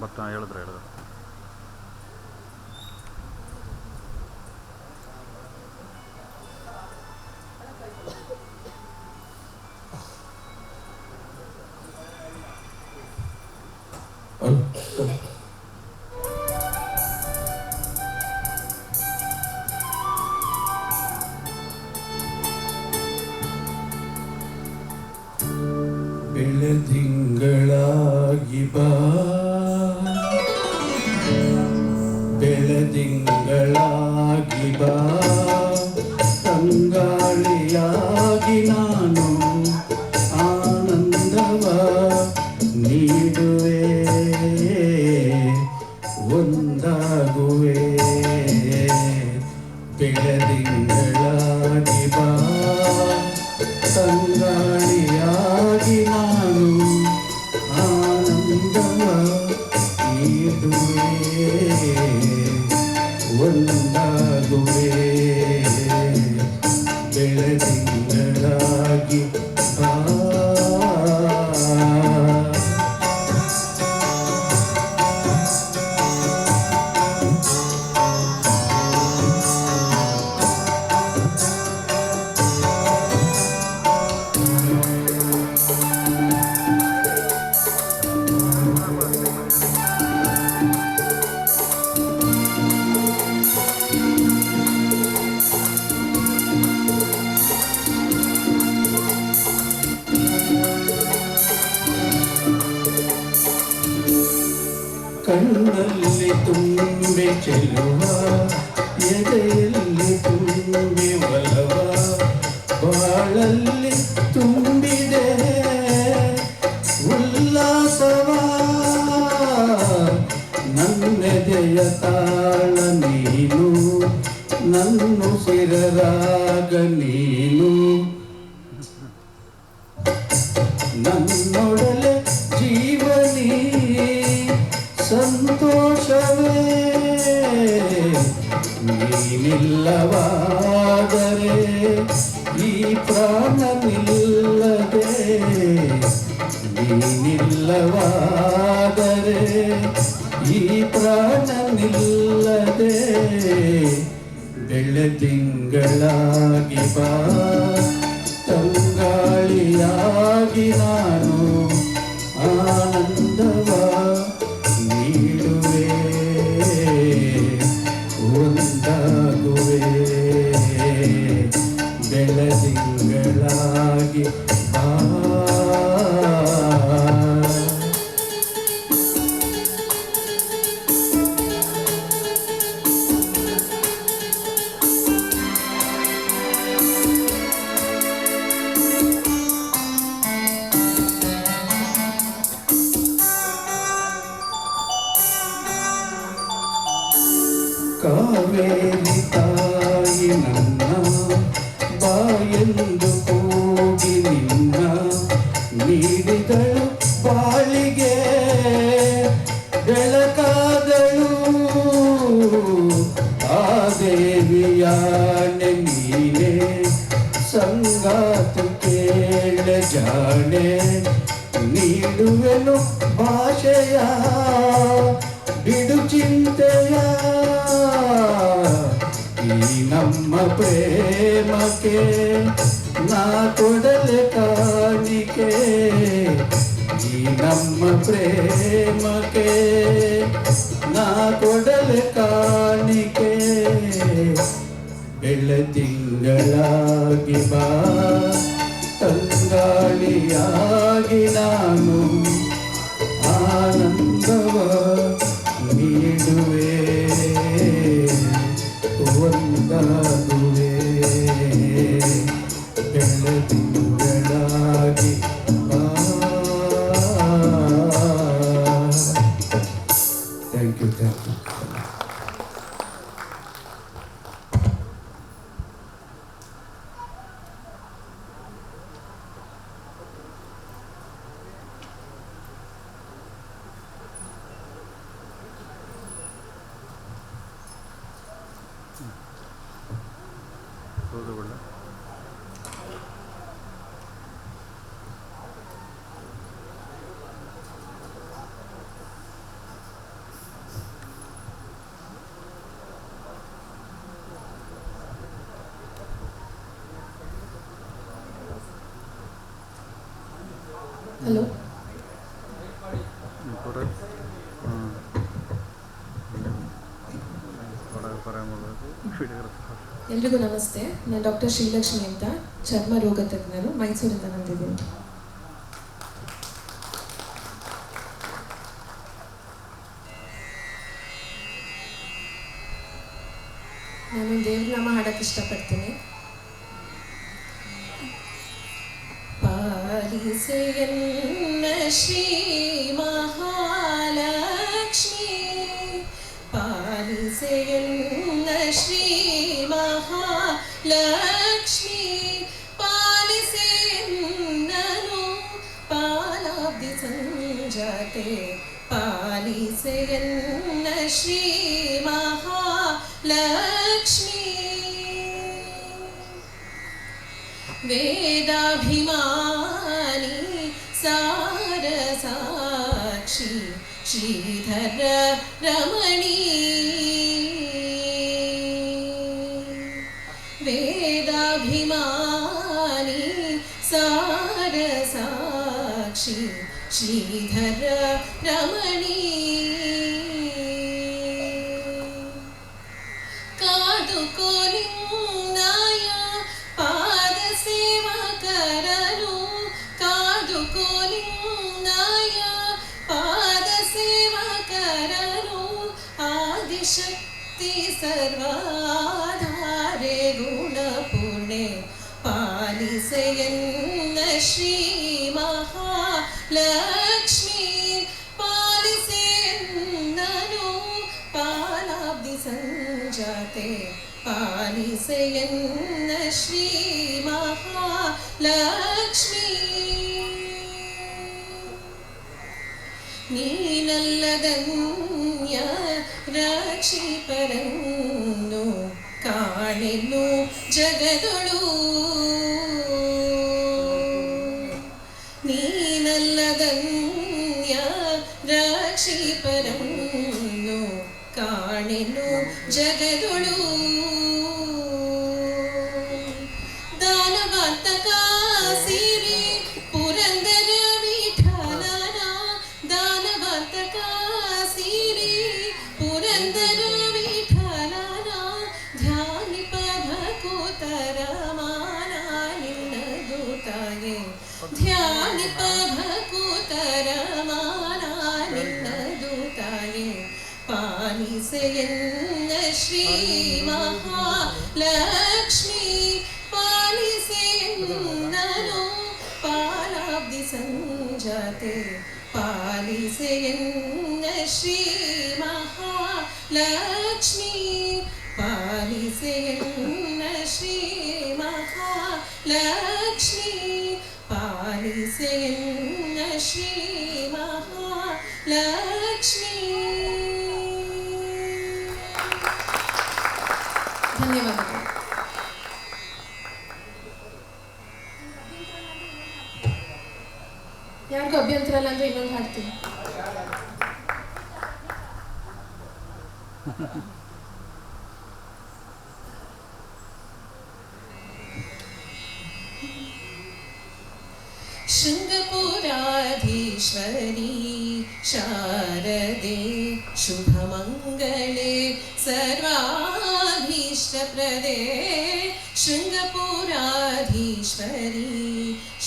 ಭತ್ತ ಹೇಳಿದ್ರೆ ಹೇಳಿದ್ರು. ತಂಗಾಳಿಯಾಗಿ ನಾನು ಎದೆಯಲ್ಲಿ ತುಂಬಿ ಒಲವ, ಬಾಳಲ್ಲಿ ತುಂಬಿದೆ. ಉಲ್ಲಾಸವ, ನನ್ನೆದೆಯ ತಾಳ ನೀನು, ನನ್ನು ಸಿರರಾಗ ನೀನು. ನನ್ನೊಡಲೆ ಜೀವನಿ, ಸಂತೋಷವೇ. ನೀನಿಲ್ಲವಾದರೆ ಈ ಪ್ರಾಣ ನಿಲ್ಲದೆ ನೀನಿಲ್ಲವಾದರೆ ಈ ಪ್ರಾಣ ಬೆಳ್ಳ ಬೆಳದಿಂಗಳಾಗಿ ಬಾ. ಜಾಣೆ ನೀಡುವೆನು ಭಾಷೆಯ ಬಿಡು ಚಿಂತೆಯ ಈ ನಮ್ಮ ಪ್ರೇಮಕ್ಕೆ ನಾ ಕೊಡಲೆ ಕಾಣಿಕೆ ಈ ನಮ್ಮ ಪ್ರೇಮಕ್ಕೆ ನಾ ಕೊಡಲೆ ಕಾಣಿಕೆ ಬೆಳದಿಂಗಳಾಗಿ ಬಾ ತಂಗಾಳಿಯಾಗಿ ನಾನು ಆನಂದವ ನೀಡುವೆ ಒಂದಾಗುವೆ ಹಲೋ. ಎಲ್ರಿಗೂ ನಮಸ್ತೆ. ನಾನು ಡಾಕ್ಟರ್ ಶ್ರೀಲಕ್ಷ್ಮಿ ಅಂತ, ಚರ್ಮ ರೋಗ ತಜ್ಞರು ಮೈಸೂರಿಂದ ಬಂದಿದ್ದೀನಿ. ನಾನು ದೇವ್ರನಾಮ ಹಾಡಕ್ಕೆ ಇಷ್ಟಪಡ್ತೀನಿ. ഹുസയന്ന ശ്രീ മഹാലക്ഷ്മി പാലിസയന്ന ശ്രീ മഹാലക്ഷ്മി പാലിസയന്നോ പാലാബ്ദി സഞ്ജത്തെ പാലിസയന്ന ശ്രീ सारसाक्षी श्रीधर रमणी ಕಾಣೆನು ಜಗದೊಳು ಪಾಲಿಸೆಯನ್ನ ಶ್ರೀ ಮಹಾಲಕ್ಷ್ಮಿ ಪಾಲಿಸೆಯನ್ನ ಶ್ರೀ ಮಹಾಲಕ್ಷ್ಮಿ ಪಾಲಿಸೆಯನ್ನ ಶ್ರೀ ಮಹಾಲಕ್ಷ್ಮಿ ಧನ್ಯವಾದಗಳು ಯಾರಿಗೂ ಅಭ್ಯಂತರ ಇಲ್ಲ ಅಂದ್ರೆ ಇನ್ನೊಂದು ಹಾಡ್ತೀನಿ शृङ्गपुराधीश्वरी शारदे शुभमङ्गले सर्वाभीष्टप्रदे शृङ्गपुराधीश्वरी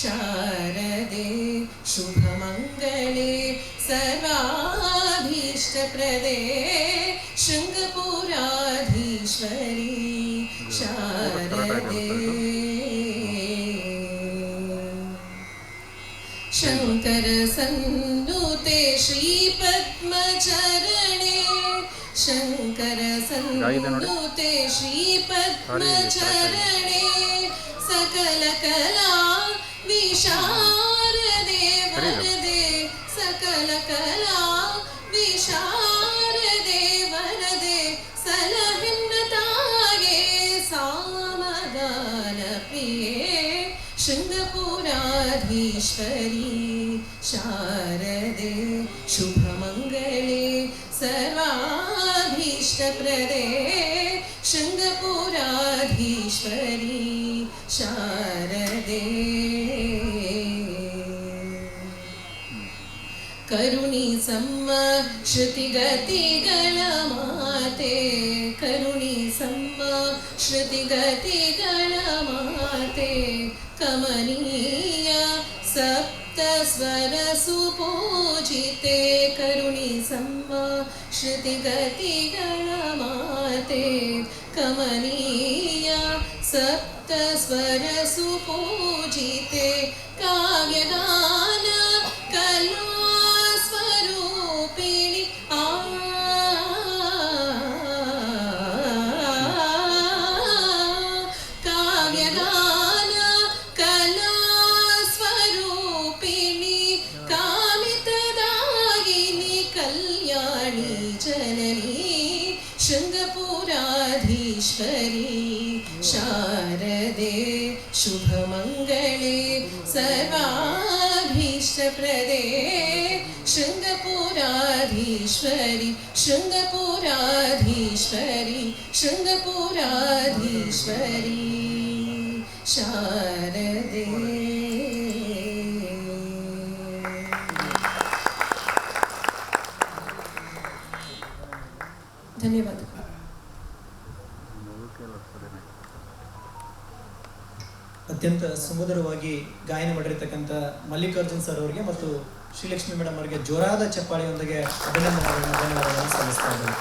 शारदे शुभमङ्गले सर्वाभीष्टप्रदे शृङ्गपुराधीश्वरी शङ्कर सन्नुते श्रीपद्मचरणे शङ्कर सन्नुते श्रीपद्मचरणे सकलकला विशारदे पुराधीश्वरी शारदे। करुणी सम्म श्रुतिगतिगणमाते। करुणी सम्म श्रुतिगतिगणमाते। कमनीय सप्तस्वरसुपूजिते। करुणी सम्म श्रुतिगतिगणमाते। कमनीया सप्तस्वरसुपूजिते काव्यगान कलास्वरूपिणि आ काव्यगान कलास्वरूपिणि कामितदायिनि कल्याणी जननी श्वरी शारदे शुभमङ्गले सर्वाभीष्टप्रदे शृङ्गपुराधीश्वरि शृङ्गपुराधीश्वरि शृङ्गपुराधीश्वरी शारदे ಸುಮಧುರವಾಗಿ ಗಾಯನ ಮಾಡಿರ್ತಕ್ಕಂಥ ಮಲ್ಲಿಕಾರ್ಜುನ್ ಸರ್ ಅವರಿಗೆ ಮತ್ತು ಶ್ರೀಲಕ್ಷ್ಮಿ ಮೇಡಮ್ ಅವರಿಗೆ ಜೋರಾದ ಚಪ್ಪಾಳಿಯೊಂದಿಗೆ ಅಭಿನಂದನೆಗಳನ್ನು ಧನ್ಯವಾದಗಳನ್ನು ಸಲ್ಲಿಸ್ತಾ ಇದ್ದೇನೆ.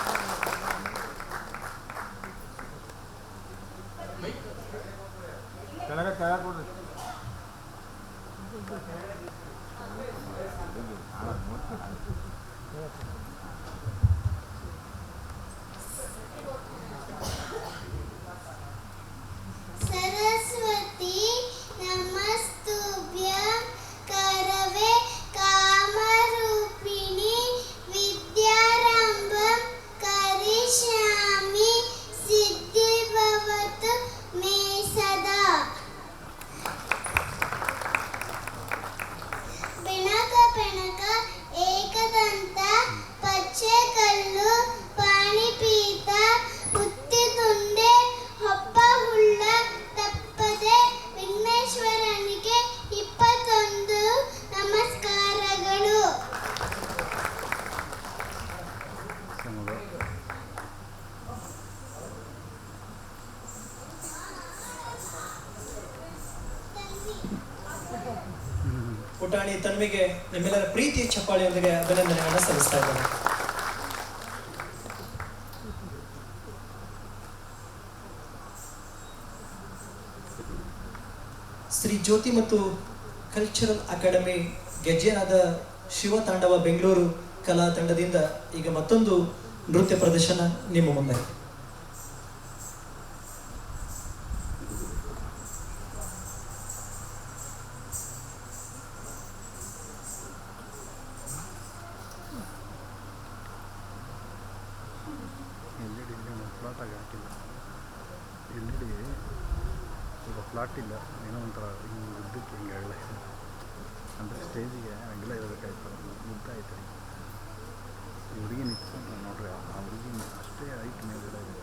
ಪುಟಾಣಿ ತನ್ವಿಗೆ ನಿಮ್ಮೆಲ್ಲರ ಪ್ರೀತಿಯ ಚಪ್ಪಾಳಿಯೊಂದಿಗೆ ಅಭಿನಂದನೆಗಳನ್ನು ಸಲ್ಲಿಸ್ತಾ ಇದ್ದಾರೆ ಶ್ರೀ ಜ್ಯೋತಿ ಮತ್ತು ಕಲ್ಚರಲ್ ಅಕಾಡೆಮಿ ಗೆಜ್ಜೆಯಾದ ಶಿವ ತಾಂಡವ ಬೆಂಗಳೂರು ಕಲಾ ತಂಡದಿಂದ ಈಗ ಮತ್ತೊಂದು ನೃತ್ಯ ಪ್ರದರ್ಶನ ನಿಮ್ಮ ಮುಂದೆ. ಹುಡುಗಿ ನಿಂತ್ಕೊಂಡು ನೋಡ್ರಿ ಆ ಹುಡುಗಿ ಅಷ್ಟೇ ಹೈಟ್ ಮೇಲೆಲ್ಲ ಇದೆ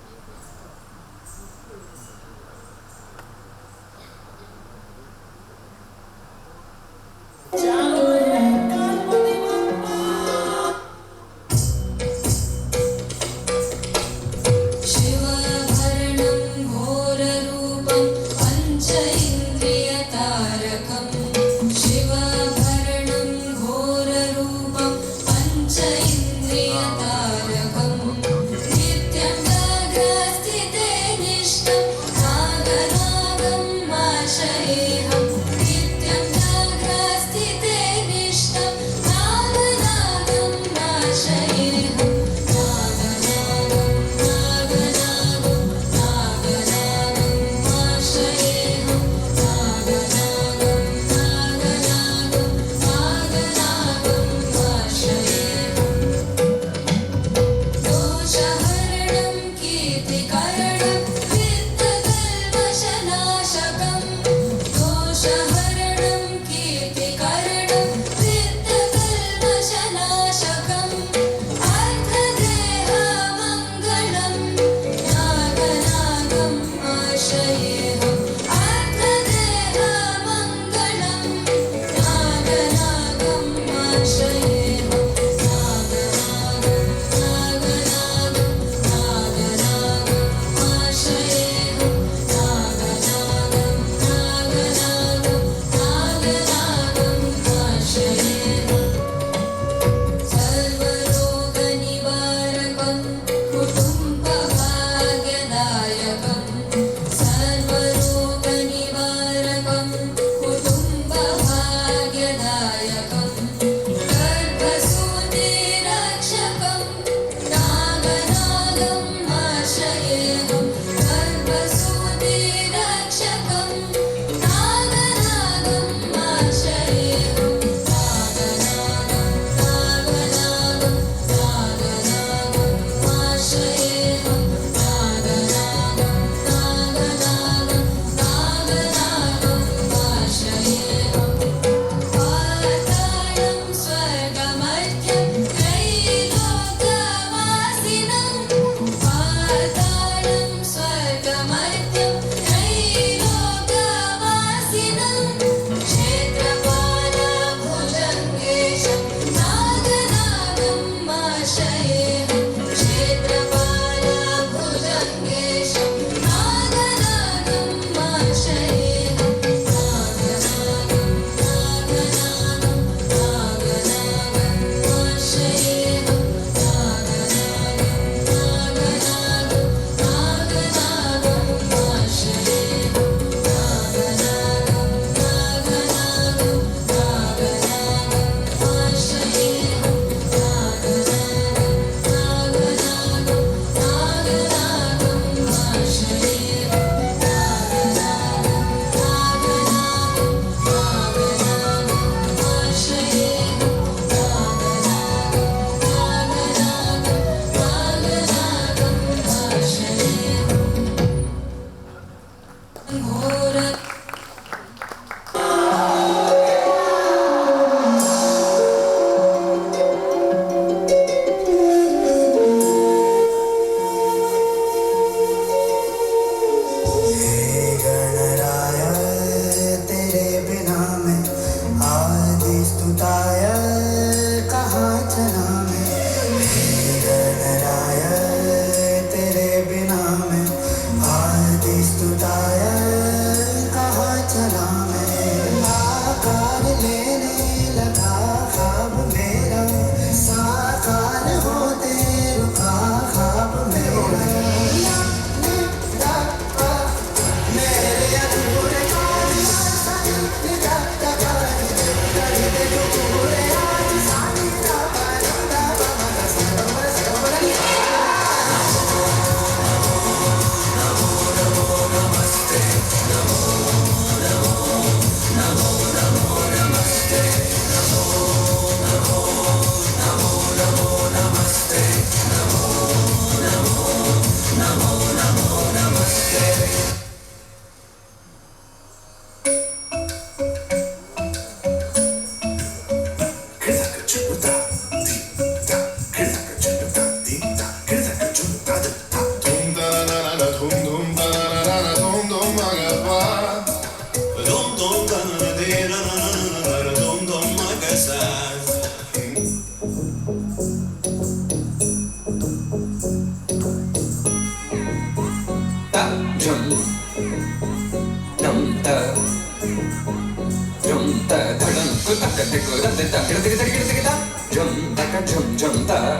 jump ta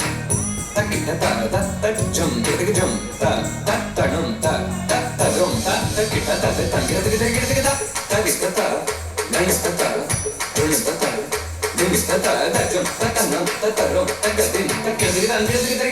ta ki ta ta ta ta jump ta ta jump ta ta ta gum ta ta ta gum ta ta ki ta ta ta ta ki tak, ta ki tak, ta ta ki ta ta nai ta ta tuli ta ta dili ta ta ta jump ta tak, tak, tak, ta rom ta ka din ta ki ta ta ki ta ta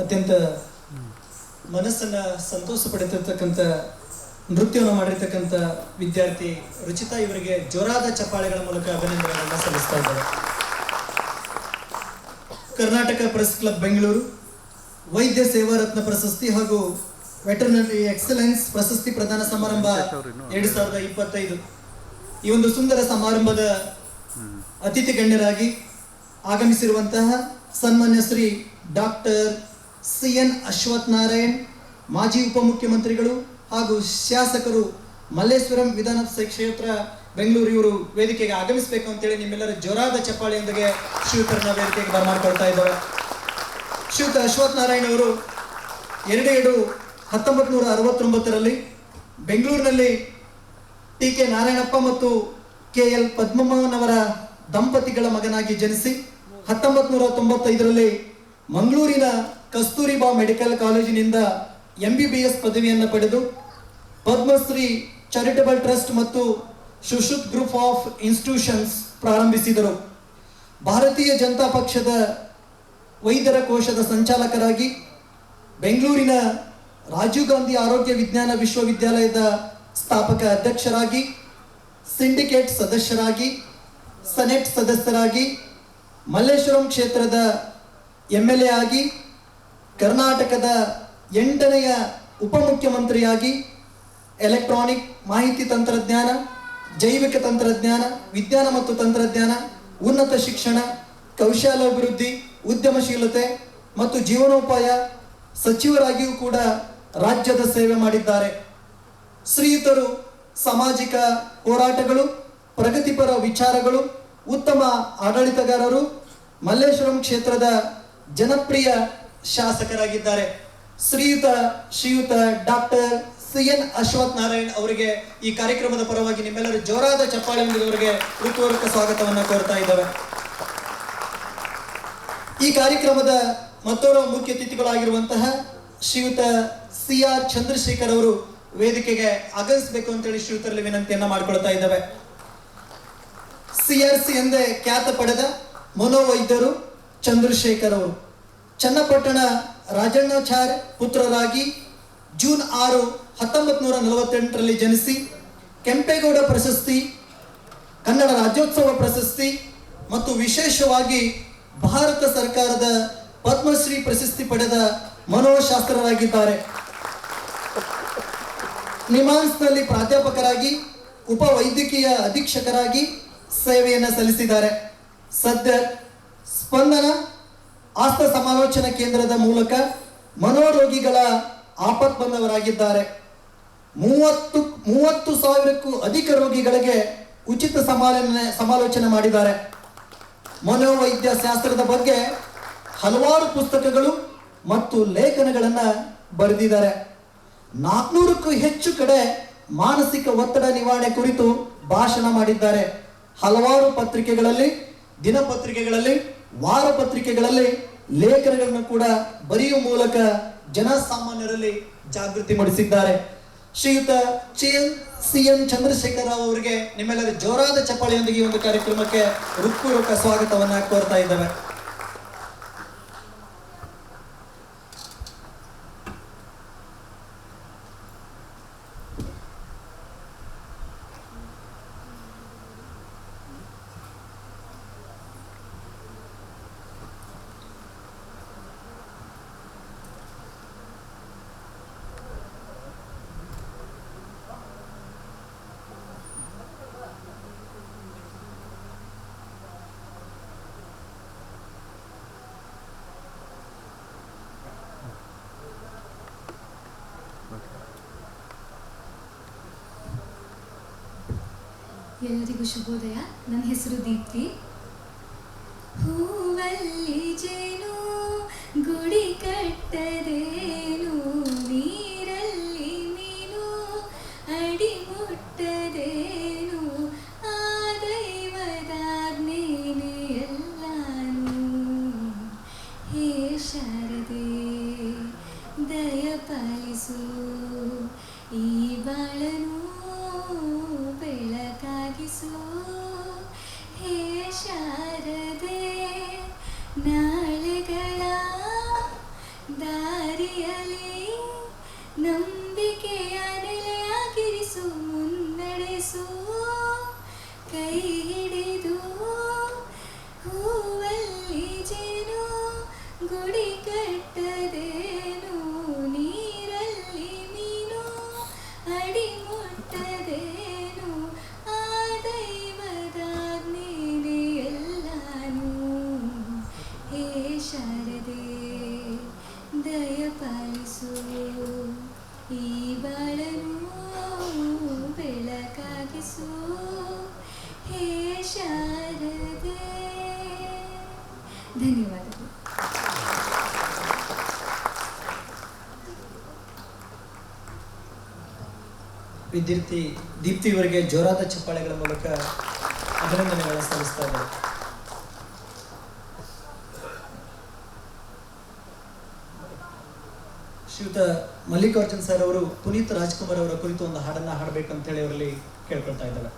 ಅತ್ಯಂತ ಮನಸ್ಸನ್ನ ಸಂತೋಷ ನೃತ್ಯವನ್ನು ಮಾಡಿರ್ತಕ್ಕಂಥ ವಿದ್ಯಾರ್ಥಿ ರುಚಿತಾ ಇವರಿಗೆ ಜೋರಾದ ಚಪ್ಪಾಳೆಗಳ ಮೂಲಕ ಅಭಿನಂದನೆಗಳನ್ನು ಸಲ್ಲಿಸ್ತಾ ಇದ್ದಾರೆ. ಕರ್ನಾಟಕ ಪ್ರೆಸ್ ಕ್ಲಬ್ ಬೆಂಗಳೂರು ವೈದ್ಯ ಸೇವಾ ರತ್ನ ಪ್ರಶಸ್ತಿ ಹಾಗೂ ವೆಟರ್ನರಿ ಎಕ್ಸಲೆನ್ಸ್ ಪ್ರಶಸ್ತಿ ಪ್ರದಾನ ಸಮಾರಂಭ ಎರಡು ಸಾವಿರದ ಇಪ್ಪತ್ತೈದು. ಈ ಒಂದು ಸುಂದರ ಸಮಾರಂಭದ ಅತಿಥಿ ಗಣ್ಯರಾಗಿ ಆಗಮಿಸಿರುವಂತಹ ಸನ್ಮಾನ್ಯ Shri doctor C N Ashwath Narayan, ಮಾಜಿ ಉಪಮುಖ್ಯಮಂತ್ರಿಗಳು ಹಾಗೂ ಶಾಸಕರು ಮಲ್ಲೇಶ್ವರಂ ವಿಧಾನಸಭೆ ಕ್ಷೇತ್ರ ಬೆಂಗಳೂರು ಇವರು ವೇದಿಕೆಗೆ ಆಗಮಿಸಬೇಕು ಅಂತೇಳಿ ನಿಮ್ಮೆಲ್ಲರ ಜೋರಾದ ಚಪ್ಪಾಳೆಯೊಂದಿಗೆ ಶ್ರೀಯುತರನ್ನ ವೇದಿಕೆಗೆ ಬರಮಾಡ್ಕೊಳ್ತಾ ಇದ್ದಾರೆ ಶ್ರೀಯುತ ಅಶ್ವಥ್ ನಾರಾಯಣ್ ಅವರು ಎರಡೆರಡು ಹತ್ತೊಂಬತ್ತು ನೂರ ಅರವತ್ತೊಂಬತ್ತರಲ್ಲಿ ಬೆಂಗಳೂರಿನಲ್ಲಿ ಟಿ ಕೆ ನಾರಾಯಣಪ್ಪ ಮತ್ತು ಕೆ ಎಲ್ ಪದ್ಮಮ್ಮನವರ ದಂಪತಿಗಳ ಮಗನಾಗಿ ಜನಿಸಿ ಹತ್ತೊಂಬತ್ತು ನೂರ ತೊಂಬತ್ತೈದರಲ್ಲಿ ಮಂಗಳೂರಿನ ಕಸ್ತೂರಿಬಾ ಮೆಡಿಕಲ್ ಕಾಲೇಜಿನಿಂದ ಎಂ ಬಿ ಬಿ ಎಸ್ ಪದವಿಯನ್ನು ಪಡೆದು ಪದ್ಮಶ್ರೀ ಚಾರಿಟಬಲ್ ಟ್ರಸ್ಟ್ ಮತ್ತು ಸುಶ್ರುತ್ ಗ್ರೂಪ್ ಆಫ್ ಇನ್ಸ್ಟಿಟ್ಯೂಷನ್ಸ್ ಪ್ರಾರಂಭಿಸಿದರು. ಭಾರತೀಯ ಜನತಾ ಪಕ್ಷದ ವೈದ್ಯರ ಕೋಶದ ಸಂಚಾಲಕರಾಗಿ ಬೆಂಗಳೂರಿನ ರಾಜೀವ್ ಗಾಂಧಿ ಆರೋಗ್ಯ ವಿಜ್ಞಾನ ವಿಶ್ವವಿದ್ಯಾಲಯದ ಸ್ಥಾಪಕ ಅಧ್ಯಕ್ಷರಾಗಿ, ಸಿಂಡಿಕೇಟ್ ಸದಸ್ಯರಾಗಿ, ಸೆನೆಟ್ ಸದಸ್ಯರಾಗಿ, ಮಲ್ಲೇಶ್ವರಂ ಕ್ಷೇತ್ರದ ಎಂ ಎಲ್ ಎ ಆಗಿ, ಕರ್ನಾಟಕದ ಎಂಟನೆಯ ಉಪಮುಖ್ಯಮಂತ್ರಿಯಾಗಿ, ಎಲೆಕ್ಟ್ರಾನಿಕ್ ಮಾಹಿತಿ ತಂತ್ರಜ್ಞಾನ, ಜೈವಿಕ ತಂತ್ರಜ್ಞಾನ, ವಿಜ್ಞಾನ ಮತ್ತು ತಂತ್ರಜ್ಞಾನ, ಉನ್ನತ ಶಿಕ್ಷಣ, ಕೌಶಲ್ಯಾಭಿವೃದ್ಧಿ, ಉದ್ಯಮಶೀಲತೆ ಮತ್ತು ಜೀವನೋಪಾಯ ಸಚಿವರಾಗಿಯೂ ಕೂಡ ರಾಜ್ಯದ ಸೇವೆ ಮಾಡಿದ್ದಾರೆ. ಶ್ರೀಯುತರು ಸಾಮಾಜಿಕ ಹೋರಾಟಗಳು, ಪ್ರಗತಿಪರ ವಿಚಾರಗಳು, ಉತ್ತಮ ಆಡಳಿತಗಾರರು, ಮಲ್ಲೇಶ್ವರಂ ಕ್ಷೇತ್ರದ ಜನಪ್ರಿಯ ಶಾಸಕರಾಗಿದ್ದಾರೆ. ಶ್ರೀಯುತ ಶ್ರೀಯುತ doctor C N Ashwath Narayan ಅವರಿಗೆ ಈ ಕಾರ್ಯಕ್ರಮದ ಪರವಾಗಿ ನಿಮ್ಮೆಲ್ಲರೂ ಜೋರಾದ ಚಪ್ಪಾಳೆ ಅವರಿಗೆ ಹೃತ್ಪೂರ್ವಕ ಸ್ವಾಗತವನ್ನು ಕೋರ್ತಾ ಇದ್ದಾವೆ. ಈ ಕಾರ್ಯಕ್ರಮದ ಮತ್ತೋರ್ವ ಮುಖ್ಯ ಅತಿಥಿಗಳಾಗಿರುವಂತಹ ಶ್ರೀಯುತ ಸಿ ಆರ್ ಚಂದ್ರಶೇಖರ್ ಅವರು ವೇದಿಕೆಗೆ ಆಗಮಿಸಬೇಕು ಅಂತೇಳಿ ಶ್ರೀತರಲ್ಲಿ ವಿನಂತಿಯನ್ನ ಮಾಡಿಕೊಳ್ತಾ ಇದ್ದಾವೆ. ಸಿ ಆರ್ ಸಿ ಎಂದೇ ಖ್ಯಾತ ಪಡೆದ ಮನೋವೈದ್ಯರು ಚಂದ್ರಶೇಖರ್ ಅವರು. ಚನ್ನಪಟ್ಟಣ ರಾಜಣ್ಣಾಚಾರ್ಯ ಪುತ್ರರಾಗಿ ಜೂನ್ ಆರು ಹತ್ತೊಂಬತ್ತು ನೂರ ನಲವತ್ತೆಂಟರಲ್ಲಿ ಜನಿಸಿ, ಕೆಂಪೇಗೌಡ ಪ್ರಶಸ್ತಿ, ಕನ್ನಡ ರಾಜ್ಯೋತ್ಸವ ಪ್ರಶಸ್ತಿ ಮತ್ತು ವಿಶೇಷವಾಗಿ ಭಾರತ ಸರ್ಕಾರದ ಪದ್ಮಶ್ರೀ ಪ್ರಶಸ್ತಿ ಪಡೆದ ಮನೋಶಾಸ್ತ್ರರಾಗಿದ್ದಾರೆ. ನಿಮಾನ್ಸ್ನಲ್ಲಿ ಪ್ರಾಧ್ಯಾಪಕರಾಗಿ, ಉಪವೈದ್ಯಕೀಯ ಅಧೀಕ್ಷಕರಾಗಿ ಸೇವೆಯನ್ನು ಸಲ್ಲಿಸಿದ್ದಾರೆ. ಸದ್ಯ ಸ್ಪಂದನ, ಆಸ್ತ ಸಮಾಲೋಚನಾ ಕೇಂದ್ರದ ಮೂಲಕ ಮನೋರೋಗಿಗಳ ಆಪತ್ ಬಂದವರಾಗಿದ್ದಾರೆ. ಮೂವತ್ತು ಮೂವತ್ತು ಸಾವಿರಕ್ಕೂ ಅಧಿಕ ರೋಗಿಗಳಿಗೆ ಉಚಿತ ಸಮಾಲೋಚನೆ ಸಮಾಲೋಚನೆ ಮಾಡಿದ್ದಾರೆ. ಮನೋವೈದ್ಯ ಶಾಸ್ತ್ರದ ಬಗ್ಗೆ ಹಲವಾರು ಪುಸ್ತಕಗಳು ಮತ್ತು ಲೇಖನಗಳನ್ನು ಬರೆದಿದ್ದಾರೆ. ನಾಲ್ಕುನೂರಕ್ಕೂ ಹೆಚ್ಚು ಕಡೆ ಮಾನಸಿಕ ಒತ್ತಡ ನಿವಾರಣೆ ಕುರಿತು ಭಾಷಣ ಮಾಡಿದ್ದಾರೆ. ಹಲವಾರು ಪತ್ರಿಕೆಗಳಲ್ಲಿ, ದಿನಪತ್ರಿಕೆಗಳಲ್ಲಿ ವಾರ ಪತ್ರಿಕೆಗಳಲ್ಲಿ ಲೇಖನಗಳನ್ನು ಕೂಡ ಬರೆಯುವ ಮೂಲಕ ಜನಸಾಮಾನ್ಯರಲ್ಲಿ ಜಾಗೃತಿ ಮೂಡಿಸಿದ್ದಾರೆ. ಶ್ರೀಯುತ C N, C N Chandrashekhar Rao ಅವರಿಗೆ ನಿಮ್ಮೆಲ್ಲರ ಜೋರಾದ ಚಪ್ಪಾಳೆಯೊಂದಿಗೆ ಒಂದು ಕಾರ್ಯಕ್ರಮಕ್ಕೆ ಹೃತ್ಪೂರ್ವಕ ಸ್ವಾಗತವನ್ನ ಕೋರ್ತಾ ಇದ್ದೇವೆ. ಎಲ್ಲರಿಗೂ ಶುಭೋದಯ. ನನ್ನ ಹೆಸರು ದೀಪ್ತಿ. ಹೂವಲ್ಲಿ ಜೇನು ಗುಡಿ ಕಟ್ಟದೇನು குடி கெட்டது. ವಿದ್ಯಾರ್ಥಿ ದೀಪ್ತಿ ಇವರಿಗೆ ಜೋರಾದ ಚಪ್ಪಾಳೆಗಳ ಮೂಲಕ ಅಭಿನಂದನೆಗಳನ್ನು ಸಲ್ಲಿಸ್ತಾ ಇದ್ದಾರೆ. ಶ್ರೀಯುತ ಮಲ್ಲಿಕಾರ್ಜುನ್ ಸರ್ ಅವರು ಪುನೀತ್ ರಾಜ್ಕುಮಾರ್ ಅವರ ಕುರಿತು ಒಂದು ಹಾಡನ್ನ ಹಾಡಬೇಕು ಅಂತ ಹೇಳಿ ಅವರಲ್ಲಿ ಕೇಳ್ಕೊಳ್ತಾ ಇದ್ದಾರೆ.